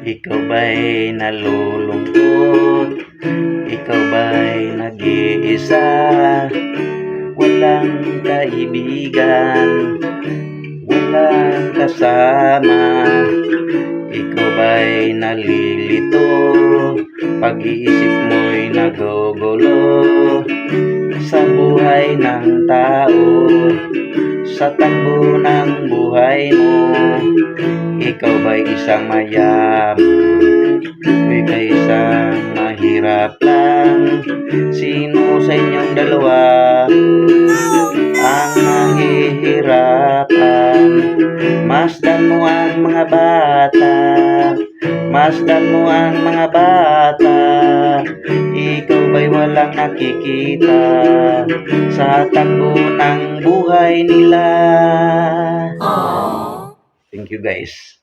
Ikaw ba'y nalulungkot? Ikaw ba'y nag-iisa? Walang kaibigan Walang kasama Ikaw ba'y nalilito? Pag-iisip mo'y nagugulo Sa buhay ng tao Sa takbo ng buhay mo ikaw ba'y isang mayam? O ika'y isang mahirap lang? Sino sa inyong dalawa ang nahihirapan? Masdan mo ang mga bata Masdan mo ang mga bata Ikaw ba'y walang nakikita Sa takbo ng buhay nila Thank you guys.